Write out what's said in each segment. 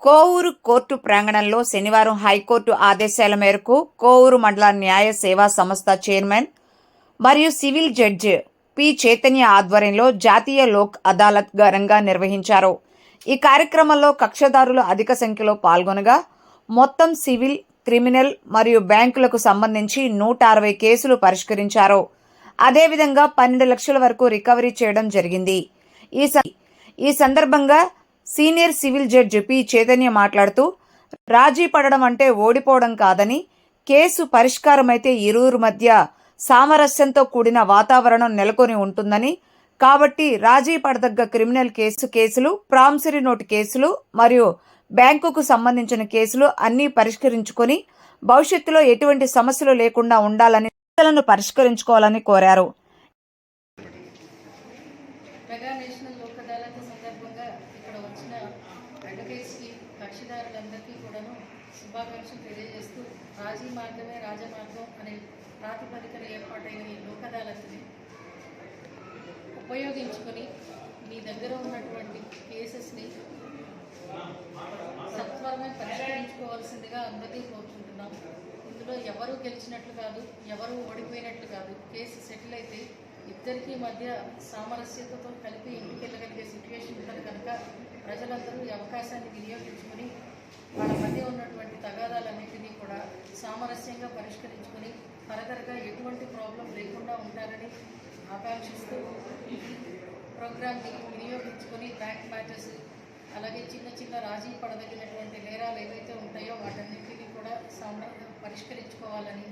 Kovur court ప్రాంగణంలో శనివారం high court ఆదేశాల మేరకు కోవూరు మండల న్యాయ సేవా సంస్థ చైర్మన్ మరియు సివిల్ జడ్జి పి. చైతన్య ఆధ్వర్యంలో జాతీయ లోక్ అదాలత్ ఘనంగా నిర్వహించారు. ఈ కార్యక్రమంలో కక్షదారులు అధిక సంఖ్యలో పాల్గొనగా మొత్తం సివిల్ క్రిమినల్ మరియు బ్యాంకులకు సంబంధించి నూట అరవై కేసులు పరిష్కరించారు. అదేవిధంగా పన్నెండు లక్షల వరకు రికవరీ చేయడం జరిగింది. ఈ స- ఈ సందర్భంగా senior civil judge P. Chaitanya మాట్లాడుతూ రాజీ పడడం అంటే ఓడిపోవడం కాదని కేసు పరిష్కారమైతే ఇరువురు మధ్య సామరస్యంతో కూడిన వాతావరణం నెలకొని ఉంటుందని కాబట్టి రాజీ పడదగ్గ క్రిమినల్ కేసు కేసులు ప్రామిసరీ నోటు కేసులు మరియు బ్యాంకుకు సంబంధించిన కేసులు అన్నీ పరిష్కరించుకొని భవిష్యత్తులో ఎటువంటి సమస్యలు లేకుండా ఉండాలని సమస్యలను పరిష్కరించుకోవాలని కోరారు. కక్షిదారులందరికీ కూడాను శుభాకాంక్షలు తెలియజేస్తూ రాజీ మార్గమే రాజమార్గం అనే ప్రాతిపదికన ఏర్పాటైన ఈ లోక్ ఉపయోగించుకొని మీ దగ్గర ఉన్నటువంటి కేసెస్ని సత్వరమే పరిష్కరించుకోవాల్సిందిగా అందరినీ కోరుకుంటున్నాం ఇందులో ఎవరు గెలిచినట్లు కాదు ఎవరు ఓడిపోయినట్లు కాదు కేసు సెటిల్ అయితే ఇద్దరికీ మధ్య సామరస్యతతో కలిపి ఇంటికెళ్ళగలిగే సిచ్యువేషన్ ఉంటుంది కనుక ప్రజలందరూ ఈ అవకాశాన్ని వినియోగించుకొని వాళ్ళ మధ్య ఉన్నటువంటి తగాదాలన్నింటినీ కూడా సామరస్యంగా పరిష్కరించుకొని ఫర్దర్గా ఎటువంటి ప్రాబ్లం లేకుండా ఉంటారని ఆకాంక్షిస్తూ ఈ ప్రోగ్రామ్ని వినియోగించుకొని బ్యాంక్ మ్యాటర్స్ అలాగే చిన్న చిన్న రాజీ పడదగినటువంటి నేరాలు ఏవైతే ఉంటాయో వాటన్నింటినీ కూడా సామర పరిష్కరించుకోవాలని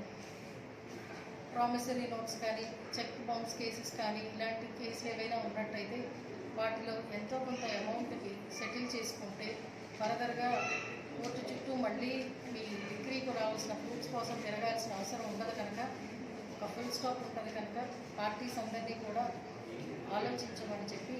ప్రామిసరీ నోట్స్ కానీ చెక్ బౌన్స్ కేసెస్ కానీ ఇలాంటి కేసులు ఏవైనా ఉన్నట్టయితే వాటిలో ఎంతో కొంత అమౌంట్కి సెటిల్ చేసుకుంటే ఫర్దర్గా కోర్టు చుట్టూ మళ్ళీ మీ డిగ్రీకి రావాల్సిన ప్రూఫ్స్ కోసం తిరగాల్సిన అవసరం ఉండదు కనుక ఒక ఫుల్ స్టాప్ ఉంటుంది కనుక పార్టీస్ అందరినీ కూడా ఆలోచించమని చెప్పి